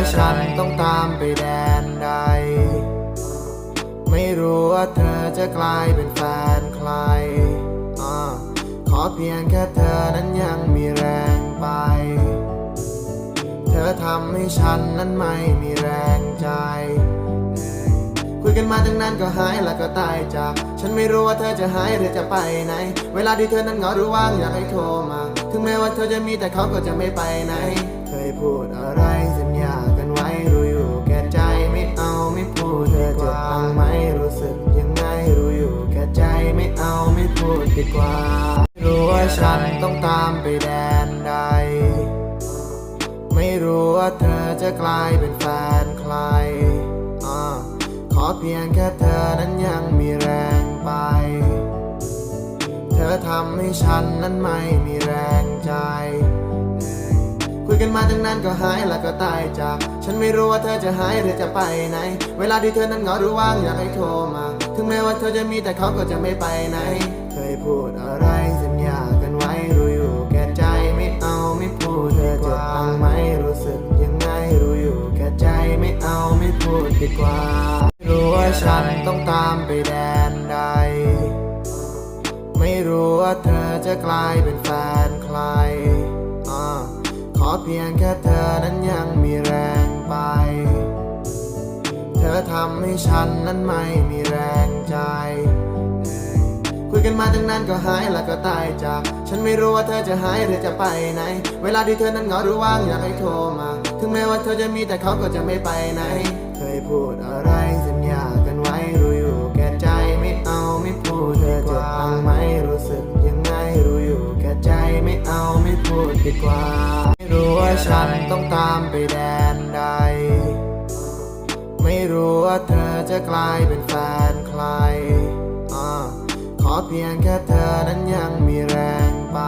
ว่าฉันต้องตามไปแดนใด ไม่รู้ว่าเธอจะกลายเป็นแฟนใครอขอเพียงแค่เธอนั้นยังมีแรงไป เธอทำให้ฉันนั้นไม่มีแรงใจ คุยกันมาตั้งนานก็หายแล้วก็ตายจาก ฉันไม่รู้ว่าเธอจะหายหรือจะไปไหน เวลาที่เธอนั้นเหงาหรือว่างอยากให้โทรมา ถึงแม้ว่าเธอจะมีแต่เขาก็จะไม่ไปไหน เคยพูดอะไร เอาไม่พูดดีกว่า รู้ว่าฉันต้องตามไปแดนใด ไม่รู้ว่าเธอจะกลายเป็นแฟนใครอขอเพียงแค่เธอนั้นยังมีแรงไป เธอทำให้ฉันนั้นไม่มีแรงใจ กันมาตั้งนานก็หายแล้วก็ตายจาก ฉันไม่รู้ว่าเธอจะหายหรือจะไปไหน เวลาที่เธอนั้นเหงาหรือว่างอยากให้โทรมา ถึงแม้ว่าเธอจะมีแต่เขาก็จะไม่ไปไหน เคยพูดอะไรสัญญากันไว้รู้อยู่แก่ใจไม่เอาไม่พูดเธอจ็บบ้างไหมรู้สึกยังไงรู้อยู่แก่ใจไม่เอาไม่พูดดีกว่า รู้ว่าฉันต้องตามไปแดนใด ไม่รู้ว่าเธอจะกลายเป็นแฟนใคร พียงแค่เธอนั้นยังมีแรงไป เธอทำให้ฉันนั้นไม่มีแรงใจ คุยกันมาตั้งนานก็หายแล้วก็ตายจาก ฉันไม่รู้ว่าเธอจะหายหรือจะไปไหน เวลาที่เธอนั้นเหงาหรือว่างอยากให้โทรมา ถึงแม้ว่าเธอจะมีแต่เขาก็จะไม่ไปไหน เคยพูดอะไรสัญญากันไว้รู้อยู่แก่ใจไม่เอาไม่พูดเธอจ็บบ้างไหมรู้สึกยังไงรู้อยู่แก่ใจไม่เอาไม่พูดดีกว่าไม่รู้ ว่าฉันต้องตามไปแดนใด ไม่รู้ว่าเธอจะกลายเป็นแฟนใครอขอเพียงแค่เธอนั้นยังมีแรงไป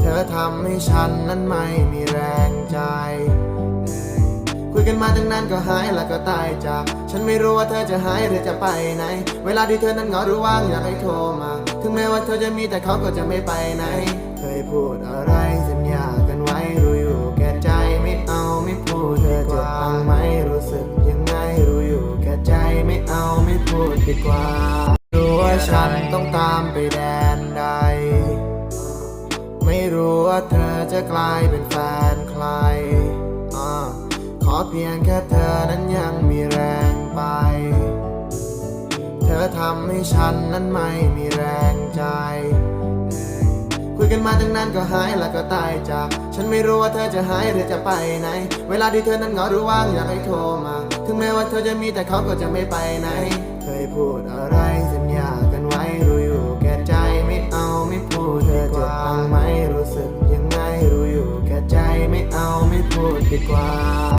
เธอทำให้ฉันนั้นไม่มีแรงใจ คุยกันมาตั้งนานก็หายแล้วก็ตายจาก ฉันไม่รู้ว่าเธอจะหายหรือจะไปไหน เวลาที่เธอนั้นเหงาหรือว่างอยากให้โทรมา ถึงแม้ว่าเธอจะมีแต่เขาก็จะไม่ไปไหน เคยพูดอะไร พูดดีกว่ารู้ว่าฉันต้องตามไปแดนใด ไม่รู้ว่าเธอจะกลายเป็นแฟนใครอขอเพียงแค่เธอนั้นยังมีแรงไป เธอทำให้ฉันนั้นไม่มีแรงใจ คุยกันมาตั้งนานก็หายแล้วก็ตายจาก ฉันไม่รู้ว่าเธอจะหายหรือจะไปไหน เวลาที่เธอนั้นเหงาหรือว่างอยากให้โทรมา ถึงแม้ว่าเธอจะมีแต่เขาก็จะไม่ไปไหน เคยพูดอะไรสัญญากันไว้รู้อยู่แก่ใจไม่เอาไม่พูดเธอจ็บบ้างไหมรู้สึกยังไงรู้อยู่แก่ใจไม่เอาไม่พูดดีกว่า